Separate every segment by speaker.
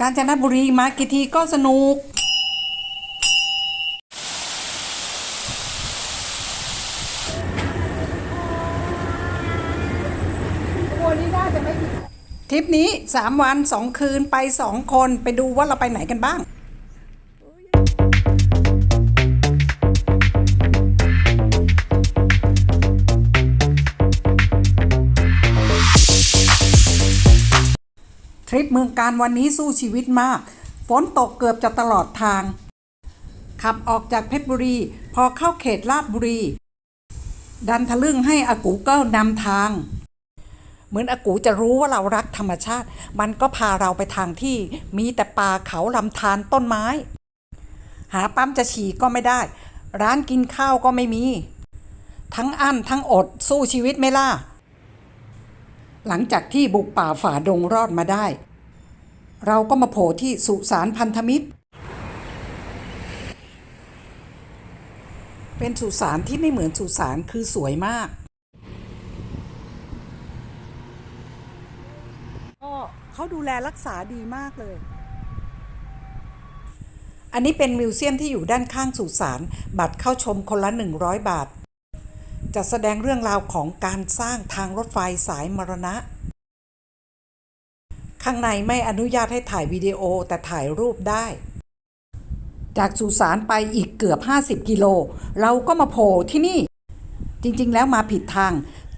Speaker 1: กาญจนบุรีมากี่ทีก็สนุก ทริปนี้ 3 วัน 2 คืนไป 2 คนไปดูว่าเราไปไหนกันบ้าง ริปเมืองการวันนี้สู้ชีวิตมาก ฝนตกเกือบจะตลอดทาง ขับออกจากเพชรบุรี พอเข้าเขตลาดบุรี ดันทะลึ่งให้อากูเกิลนำทาง เหมือนอากูจะรู้ว่าเรารักธรรมชาติ มันก็พาเราไปทางที่มีแต่ป่าเขาลำธารต้นไม้ หาปั๊มจะฉี่ก็ไม่ได้ ร้านกินข้าวก็ไม่มี ทั้งอั้นทั้งอดสู้ชีวิตไม่ล่ะ หลังจากที่บุกป่าฝ่าดงรอดมาได้ เราก็มาโผล่ที่สุสานพันธมิตร เป็นสุสานที่ไม่เหมือนสุสานคือสวยมาก ก็เขาดูแลรักษาดีมากเลย อันนี้เป็นมิวเซียมที่อยู่ด้านข้างสุสาน บัตรเข้าชมคนละ 100 บาท จะแสดงเรื่องราวของการสร้างทางรถไฟสายมรณะ ข้างในไม่อนุญาตให้ถ่ายวิดีโอแต่ถ่ายรูปได้ จากสุสานไปอีกเกือบ 50 กิโล เราก็มาโผล่ที่นี่ จริงๆ แล้วมาผิดทาง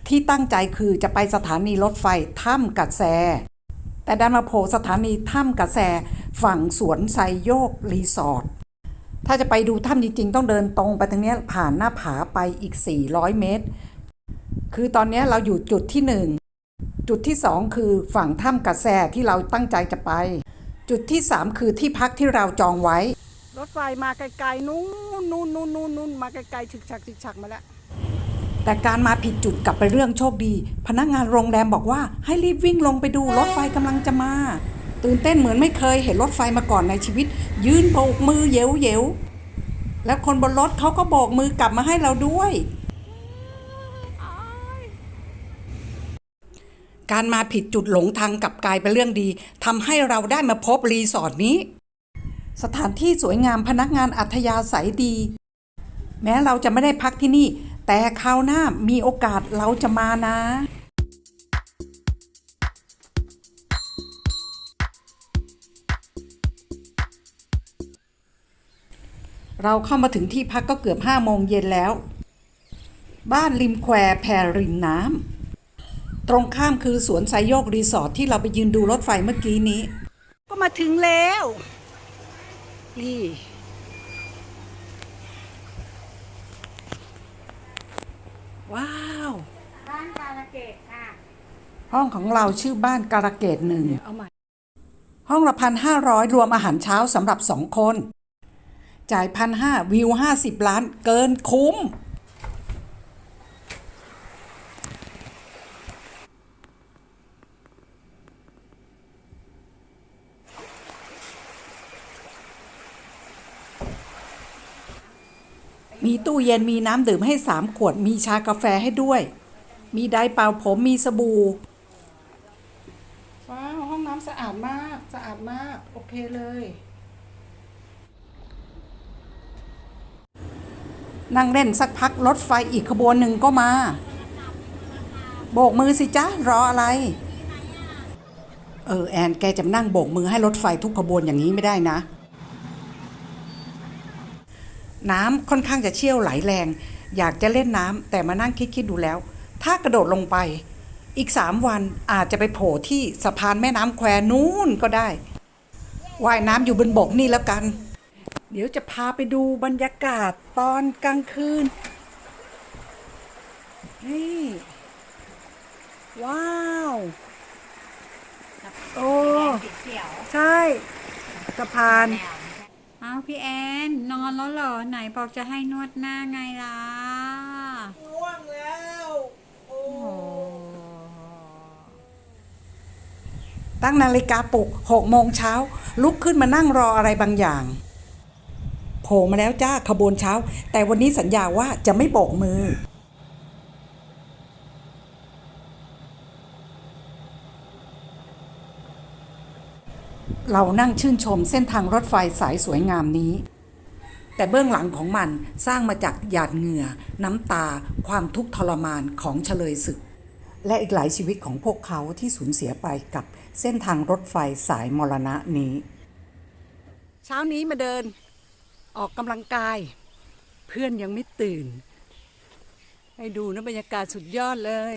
Speaker 1: ที่ตั้งใจคือจะไปสถานีรถไฟถ้ำกัดแซ แต่ดันมาโผล่สถานีถ้ำกัดแซ ฝั่งสวนไซโยกรีสอร์ท ถ้าจะไปดูถ้ำจริงๆ ต้องเดินตรงไปทางเนี้ยผ่านหน้าผาไปอีก 400 เมตร คือตอนเนี้ยเราอยู่จุดที่หนึ่งจุดที่สองคือฝั่งถ้ำกระแสที่เราตั้งใจจะไป จุดที่สามคือที่พักที่เราจองไว้ รถไฟมาไกลๆนู้นนู้นนู้นนู้นนู้นมาไกลๆฉึกฉักฉึกฉักมาแล้วแต่การมาผิดจุดกลับไปเรื่องโชคดี พนักงานโรงแรมบอกว่าให้รีบวิ่งลงไปดูรถไฟกำลังจะมา ตื่นเต้นเหมือนไม่เคยเห็นรถไฟมาก่อนในชีวิต ยืนโบกมือเยวเยวแล้วคนบนรถเขาก็โบกมือกลับมาให้เราด้วย การมาผิดจุดหลงทางกลับกลายเป็นเรื่องดีทำให้เราได้มาพบรีสอร์ทนี้ สถานที่สวยงามพนักงานอัธยาศัยดี แม้เราจะไม่ได้พักที่นี่ แต่คราวหน้ามีโอกาสเราจะมานะ เราเข้ามาถึงที่พักก็เกือบห้าโมงเย็นแล้ว บ้านริมแควแพรริมน้ำตรงข้ามคือสวนไซโยกรีสอร์ทที่เราไปยืนดูรถไฟเมื่อกี้นี้ ก็มาถึงแล้ว นี่ว้าว
Speaker 2: บ้านกาลเกตค่ะ
Speaker 1: ห้องของเราชื่อบ้านการะเกดหนึ่งห้องละพันห้าร้อยรวมอาหารเช้าสำหรับสองคน จ่ายพันห้าวิวห้าสิบล้านเกินคุ้ม มีตู้เย็นมีน้ำดื่มให้สามขวด มีชากาแฟให้ด้วย มีไดร์เป่าผมมีสบู่ว้าว ห้องน้ำสะอาดมาก สะอาดมาก โอเคเลย นั่งเล่นสักพักรถไฟอีกขบวนหนึ่งก็มา โบกมือสิจ๊ะรออะไร เออแอนแกจะนั่งโบกมือให้รถไฟทุกขบวนอย่างนี้ไม่ได้นะ น้ำค่อนข้างจะเชี่ยวไหลแรง อยากจะเล่นน้ำแต่มานั่งคิดๆดูแล้ว ถ้ากระโดดลงไปอีกสามวันอาจจะไปโผล่ที่สะพานแม่น้ำแควนู่นก็ได้ว่ายน้ำอยู่บนบกนี่แล้วกัน เดี๋ยวจะพาไปดูบรรยากาศตอนกลางคืน นี่ ว้าว โอ้
Speaker 2: สีเขียว
Speaker 1: ใช่สะพาน
Speaker 2: อ้าวพี่แอน นอนแล้วเหรอ ไหนบอกจะให้นวดหน้าไงล่ะ
Speaker 1: ง่วงแล้ว โอ้
Speaker 2: โอ้
Speaker 1: ตั้งนาฬิกาปลุกหกโมงเช้าลุกขึ้นมานั่งรออะไรบางอย่าง โผล่มาแล้วจ้าขบวนเช้า แต่วันนี้สัญญาว่าจะไม่โบกมือเรานั่งชื่นชมเส้นทางรถไฟสายสวยงามนี้ แต่เบื้องหลังของมันสร้างมาจากหยาดเหงื่อ น้ำตา ความทุกข์ทรมานของเฉลยศึก และอีกหลายชีวิตของพวกเขาที่สูญเสียไปกับเส้นทางรถไฟสายมรณะนี้ เช้านี้มาเดิน ออกกำลังกาย เพื่อนยังไม่ตื่น ให้ดูนะบรรยากาศสุดยอดเลย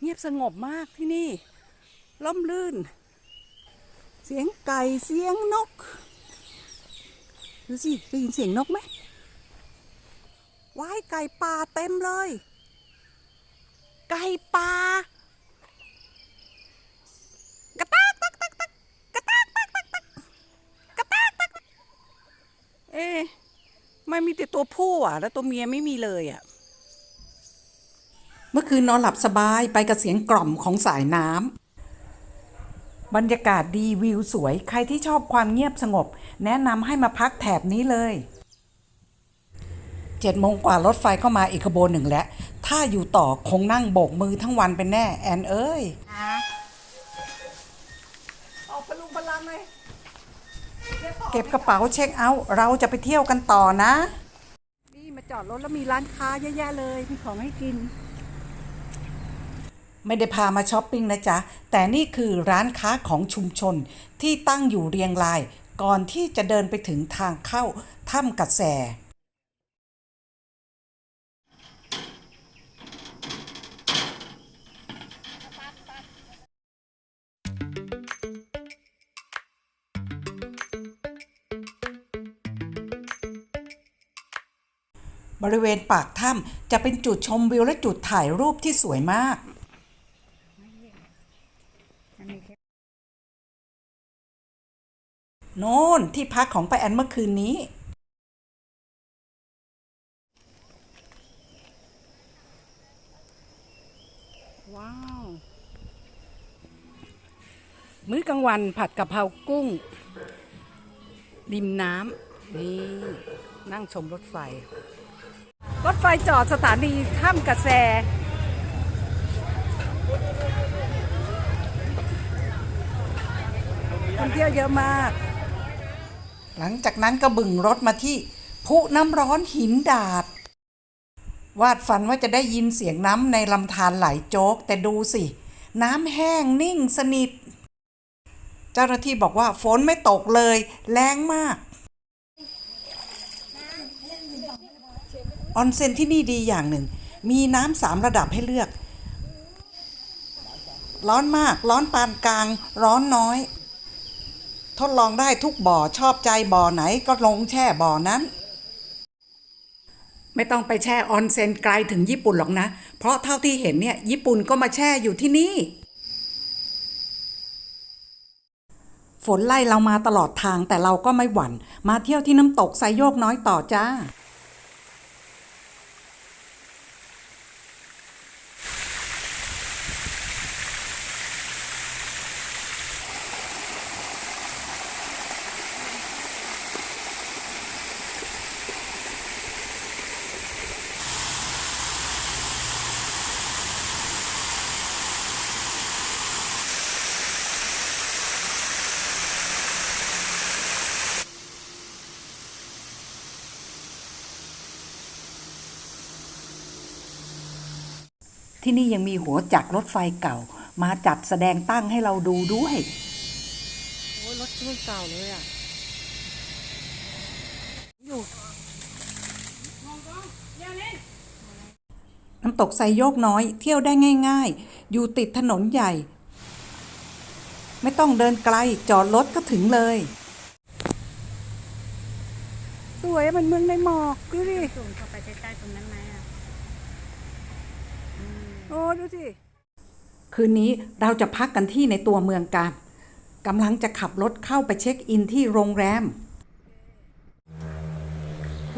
Speaker 1: เงียบสงบมากที่นี่ล่มลื่น เสียงไก่เสียงนกดูสิได้ยินเสียงนกไหมว้ายไก่ป่าเต็มเลย ไก่ป่ากระตากตักตักตักกระตากตักตักตักกระตากตักตัก เอ๊ะไม่มีแต่ตัวผู้อะ แล้วตัวเมียไม่มีเลยอะ เมื่อคืนนอนหลับสบายไปกับเสียงกล่อมของสายน้ำบรรยากาศดีวิวสวยใครที่ชอบความเงียบสงบ แนะนำให้มาพักแถบนี้เลยเจ็ดโมงกว่ารถไฟก็มาอีกขบวนหนึ่งแล้ว ถ้าอยู่ต่อคงนั่งโบกมือทั้งวันเป็นแน่ แอนเอ้ย เก็บกระเป๋าเช็คเอาท์เราจะไปเที่ยวกันต่อนะ นี่มาจอดรถแล้วมีร้านค้าเยอะแยะเลย มีของให้กิน ไม่ได้พามาช้อปปิ้งนะจ๊ะ แต่นี่คือร้านค้าของชุมชนที่ตั้งอยู่เรียงราย ก่อนที่จะเดินไปถึงทางเข้าถ้ำกระแส บริเวณปากถ้ำจะเป็นจุดชมวิวและจุดถ่ายรูปที่สวยมาก โน่นที่พักของป้าแอนเมื่อคืนนี้ ว้าว มื้อกลางวันผัดกะเพรากุ้ง ริมน้ำนี่นั่งชมรถไฟ รถไฟจอดสถานีถ้ำกระแสคนเที่ยวเยอะมาก หลังจากนั้นก็บึงรถมาที่พุน้ำร้อนหินดาด วาดฝันว่าจะได้ยินเสียงน้ำในลำธารไหลโจก แต่ดูสิ น้ำแห้งนิ่งสนิท เจ้าหน้าที่บอกว่าฝนไม่ตกเลย แรงมาก ออนเซ็นที่นี่ดีอย่างหนึ่ง มีน้ำสามระดับให้เลือก ร้อนมาก ร้อนปานกลาง ร้อนน้อย ทดลองได้ทุกบ่อชอบใจบ่อไหนก็ลงแช่บ่อนั้น ไม่ต้องไปแช่ออนเซ็นไกลถึงญี่ปุ่นหรอกนะ เพราะเท่าที่เห็นเนี่ยญี่ปุ่นก็มาแช่อยู่ที่นี่ฝนไล่เรามาตลอดทางแต่เราก็ไม่หวั่น มาเที่ยวที่น้ำตกไซโยกน้อยต่อจ้า ที่นี่ยังมีหัวจักรรถไฟเก่า มาจัดแสดงตั้งให้เราดูด้วย โอ้ยรถรุ่นเก่าเลยอะ อยู่น้ำตกไซโยกน้อยเที่ยวได้ง่าย ๆ อยู่ติดถนนใหญ่ ไม่ต้องเดินไกลจอดรถก็ถึงเลย สวยมันเมืองในหมอกดูดิ
Speaker 2: สูงเข้าไปใกล้ๆตรงนั้นไหมอะ
Speaker 1: โอ้ดูสิคืนนี้เราจะพักกันที่ในตัวเมืองกันกำลังจะขับรถเข้าไปเช็คอินที่โรงแรม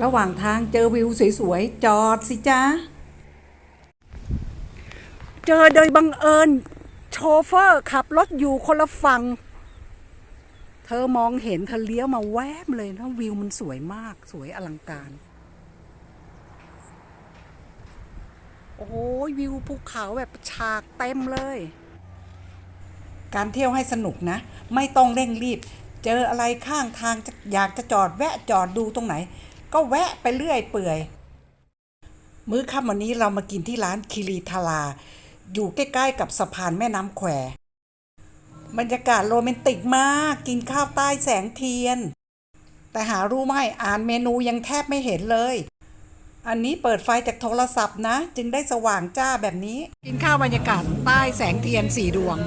Speaker 1: ระหว่างทางเจอวิวสวยๆ จอดสิจ้าเจอโดยบังเอิญ โชเฟอร์ขับรถอยู่คนละฝั่ง เธอมองเห็นเธอเลี้ยวมาแวบเลยนะวิวมันสวยมากสวยอลังการ โอ้โหวิวภูเขาแบบฉากเต็มเลย การเที่ยวให้สนุกนะ ไม่ต้องเร่งรีบ เจออะไรข้างทางจะอยากจะจอดแวะจอดดูตรงไหน ก็แวะไปเรื่อยเปื่อย มื้อค่ำวันนี้เรามากินที่ร้านคิริทาราอยู่ใกล้ๆกับสะพานแม่น้ำแควบรรยากาศโรแมนติกมาก กินข้าวใต้แสงเทียน แต่หารู้ไหมอ่านเมนูยังแทบไม่เห็นเลย อันนี้เปิดไฟจากโทรศัพท์นะ จึงได้สว่างจ้าแบบนี้ กินข้าวบรรยากาศใต้แสงเทียนสีดวง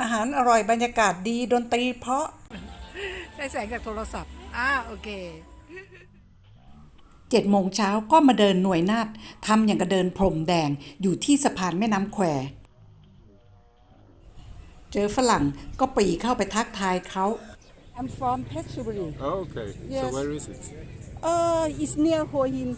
Speaker 1: อาหารอร่อยบรรยากาศดีดนตรีเพราะ ได้แสงจากโทรศัพท์อ่าโอเคเจ็ดโมงเช้าก็มาเดินหน่วยนาฏทำอย่างกับเดินพรมแดงอยู่ที่สะพานแม่น้ำแควเจอฝรั่งก็ปรีเข้าไปทักทายเขา
Speaker 3: I'm from Phetchaburi.
Speaker 4: Oh, okay.
Speaker 3: Yes.
Speaker 4: So where is it?
Speaker 3: Uh, it's near Hua Hin.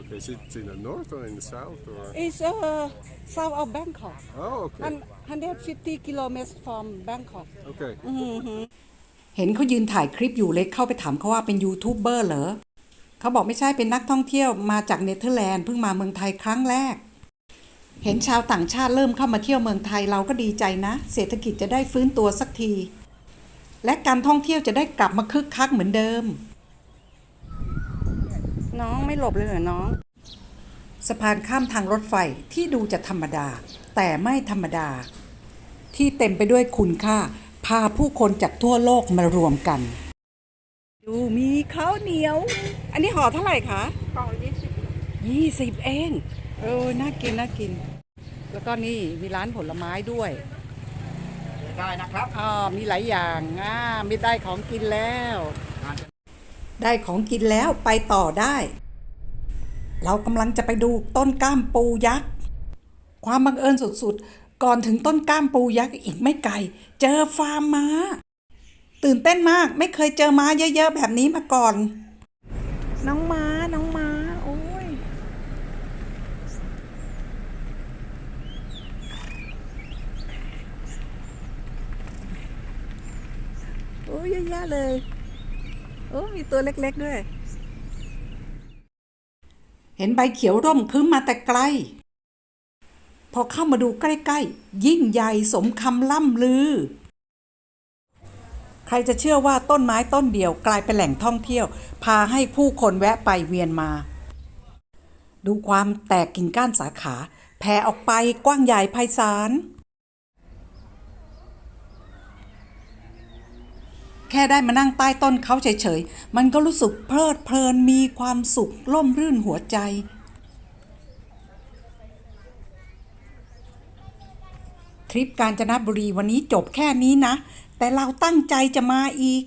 Speaker 4: Okay, is it in the north or in the south or?
Speaker 3: It's uh, south of Bangkok.
Speaker 4: Oh, okay.
Speaker 3: Hun- 150 kilometers from Bangkok.
Speaker 4: Okay.
Speaker 1: เห็นเขายืนถ่ายคลิปอยู่เลยเข้าไปถามเขาว่าเป็นยูทูบเบอร์เหรอเขาบอกไม่ใช่เป็นนักท่องเที่ยวมาจากเนเธอร์แลนด์เพิ่งมาเมืองไทยครั้งแรก เห็นชาวต่างชาติเริ่มเข้ามาเที่ยวเมืองไทยเราก็ดีใจนะ เศรษฐกิจจะได้ฟื้นตัวสักที และการท่องเที่ยวจะได้กลับมาคึกคักเหมือนเดิม
Speaker 3: น้องไม่หลบเลยเหรอน้อง
Speaker 1: สะพานข้ามทางรถไฟที่ดูจะธรรมดา แต่ไม่ธรรมดา ที่เต็มไปด้วยคุณค่า พาผู้คนจากทั่วโลกมารวมกัน
Speaker 3: ดูมีข้าวเหนียว อันนี้ห่อเท่าไหร่คะ
Speaker 2: กล่องยี่สิบ
Speaker 3: ยี่สิบเอง
Speaker 1: เออ น่ากิน น่ากิน แล้วก็นี่มีร้านผลไม้ด้วย
Speaker 5: ได้นะครับ
Speaker 1: อ่ามีหลายอย่างอ่ามีได้ของกินแล้ว ได้ของกินแล้วไปต่อได้ เรากำลังจะไปดูต้นก้ามปูยักษ์ ความบังเอิญสุดๆ ก่อนถึงต้นก้ามปูยักษ์อีกไม่ไกล เจอฟาร์มม้า ตื่นเต้นมากไม่เคยเจอม้าเยอะๆ แบบนี้มาก่อน
Speaker 3: น้องม้า น้องม้า โอ้ย โอ้ยเยอะแยะเลย โอ้มีตัวเล็กๆด้วย
Speaker 1: เห็นใบเขียวร่มคึ้มมาแต่ไกล พอเข้ามาดูใกล้ๆ ยิ่งใหญ่สมคำล่ำลือ ใครจะเชื่อว่าต้นไม้ต้นเดียวกลายเป็นแหล่งท่องเที่ยว พาให้ผู้คนแวะไปเวียนมา ดูความแตกกิ่งก้านสาขา แผ่ออกไปกว้างใหญ่ไพศาล ค่ได้มานั่งใต้ต้นเขาเฉยๆ มันก็รู้สึกเพลิดเพลินมีความสุขล่มรื่นหัวใจ ทริปกาญจนบุรีวันนี้จบแค่นี้นะ แต่เราตั้งใจจะมาอีก